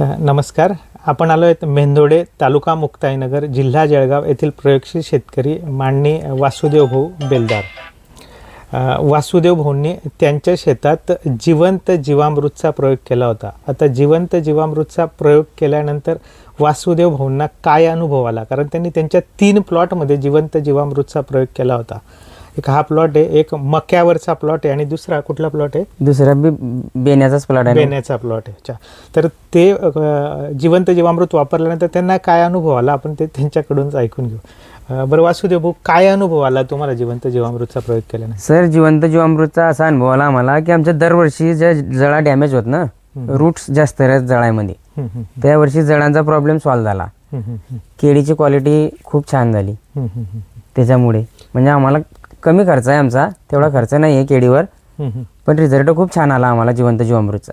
नमस्कार. आपण आलो आहेत मेंदोडे तालुका मुक्ताईनगर जिल्हा जळगाव येथील प्रयोगशील शेतकरी माननी वासुदेव भाऊ बेलदार. वासुदेव भाऊंनी त्यांच्या शेतात जिवंत जीवामृतचा प्रयोग केला होता. आता जिवंत जीवामृतचा प्रयोग केल्यानंतर वासुदेव भाऊंना काय अनुभव आला? कारण त्यांनी त्यांच्या तीन प्लॉटमध्ये जिवंत जीवामृतचा प्रयोग केला होता. एक हा प्लॉट आहे एक मक्यावरचा प्लॉट आहे आणि दुसरा कुठला प्लॉट आहे? दुसरा बी बेण्याचाच प्लॉट आहे. बेण्याचा प्लॉट आहे अच्छा. तर ते अ, जिवंत जीवामृत वापरल्यानंतर त्यांना काय अनुभव आला? आपण ते त्यांच्याकडूनच ऐकून घेऊ. अ, बरं वासुदेव भाऊ काय अनुभव आला तुम्हाला जिवंत जीवामृतचा प्रयोग केल्यानंतर सर जिवंत जीवामृतचा असा अनुभव आला आम्हाला की आमच्या दरवर्षी ज्या जळा डॅमेज होत ना. रूट्स जास्त आहेत जळामध्ये हम्म, हम्म, त्या वर्षी जळांचा प्रॉब्लेम सॉल्व्ह झाला. हम्म, हम्म, हम्म, केळीची क्वालिटी खूप छान झाली. हम्म, हम्म, हम्म, त्याच्यामुळे. म्हणजे आम्हाला कमी खर्च आहे आमचा तेवढा खर्च नाही आहे केळीवर पण रिझल्ट खूप छान आला आम्हाला जिवंत जीवामृतचा.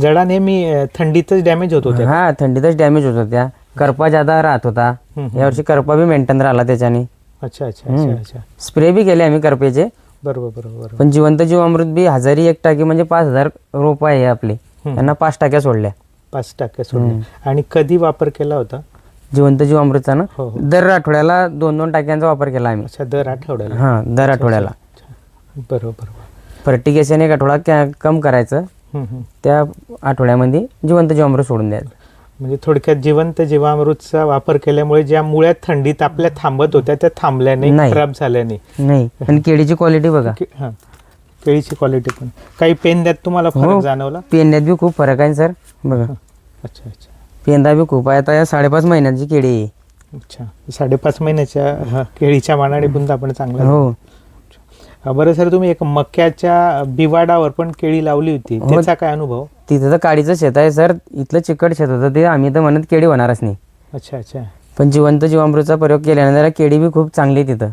जडा नेहमी थंडीतच डॅमेज होत होत्या. हा थंडीतच डॅमेज होत होत्या. करपा जादा राहत होता. यावर्षी करपा बी मेंटेन राहिला त्याच्याने. अच्छा अच्छा अच्छा स्प्रे बी केले आम्ही करपेचे. बरोबर बरोबर पण जिवंत जीवामृत बी हजारी एक टाकी म्हणजे पाच हजार रोप आहे आपले. त्यांना पाच टाक्या सोडल्या. पाच टक्के सोडले आणि कधी वापर केला होता? जिवंत जीवामृतचा ना हो हो. दर आठवड्याला दोन दोन टाक्यांचा वापर केला आम्ही. अच्छा दर आठवड्याला? हा दर आठवड्याला. अच्छा. बरोबर. फर्टिगेशन एक आठवडा कम करायचं. हम्म, हम्म. त्या आठवड्यामध्ये जिवंत जीवामृत सोडून द्यायचं. म्हणजे थोडक्यात जिवंत जीवामृतचा वापर केल्यामुळे ज्या मुळ्या थंडीत आपल्या थांबत होत्या त्या थांबल्या नाही. नाही. खराब झाल्या नाही. नाही आणि केळीची क्वालिटी बघा. के- हा. केळीची क्वालिटी पण. काही पेंद्यात तुम्हाला फरक हो. जाणवला? पेंड्यात बी खूप फरक आहे सर. बघा. अच्छा अच्छा. पेंदा बी खूप आहे. आता या साडेपाच महिन्याची केळी आहे. अच्छा. साडेपाच महिन्याच्या हा, केळीच्या मानाने बुंदा पण चांगला. हो. हा, बरं सर तुम्ही एक मक्याच्या बिवाडावर पण केळी लावली होती. हो. त्याचा काय अनुभव? तिथं तर काडीचं शेत आहे सर. इथलं चिकट शेत होतं ते. आम्ही तर म्हणत केळी होणारच नाही. अच्छा अच्छा. पण जिवंत जीवामृतचा प्रयोग केल्यानंतर केळी बी खूप चांगली आहे तिथं.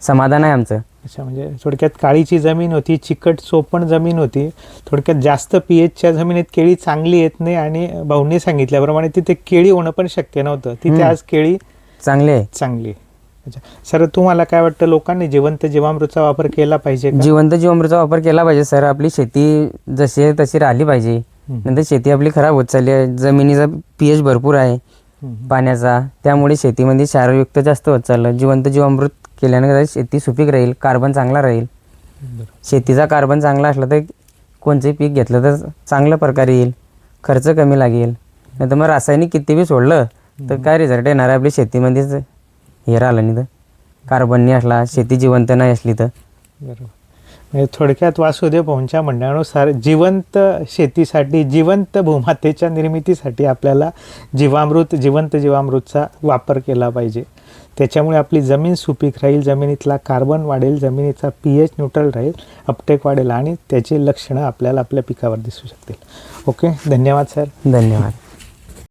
समाधान आहे आमचं. अच्छा म्हणजे थोडक्यात काळीची जमीन होती चिकट सोपण जमीन होती. थोडक्यात जास्त पी एचच्या जमिनीत केळी चांगली येत नाही आणि भाऊंनी सांगितल्याप्रमाणे तिथे केळी होणं पण शक्य नव्हतं. तिथे. आज केळी चांगले आहे. चांगली. अच्छा. सर तुम्हाला काय वाटतं लोकांनी जिवंत जीवामृतचा वापर केला पाहिजे का? जिवंत जीवामृतचा वापर केला पाहिजे सर. आपली शेती जशी आहे तशी राहिली पाहिजे. हम्म. नंतर शेती आपली खराब होत चालली आहे. जमिनीचा पीएच भरपूर आहे हम्म. पाण्याचा. त्यामुळे शेतीमध्ये क्षारयुक्त जास्त होत चाललं. जिवंत जीवामृत केल्याने कदाचित शेती सुपीक राहील कार्बन चांगला राहील. शेतीचा कार्बन चांगला असला तर कोणचंही पीक घेतलं तर चांगल्या प्रकारे येईल खर्च कमी लागेल. नाही तर मग रासायनिक किती बी सोडलं तर काय रिझल्ट येणार आहे आपली शेतीमध्येच? हे राहिलं नाही तर. कार्बन नाही असला शेती जिवंत नाही असली तर. बरोबर. म्हणजे थोडक्यात वासुदेव भाऊंच्या म्हणण्यानुसार जिवंत शेतीसाठी जिवंत भूमातेच्या निर्मितीसाठी आपल्याला जीवामृत जिवंत जीवामृतचा वापर केला पाहिजे. त्याच्यामुळे आपली जमीन सुपीक राहील जमिनीतला कार्बन वाढेल जमिनीचा पी एच न्यूट्रल राहील अपटेक वाढेल आणि त्याची लक्षणं आपल्याला आपल्या पिकावर दिसू शकतील. ओके धन्यवाद सर धन्यवाद.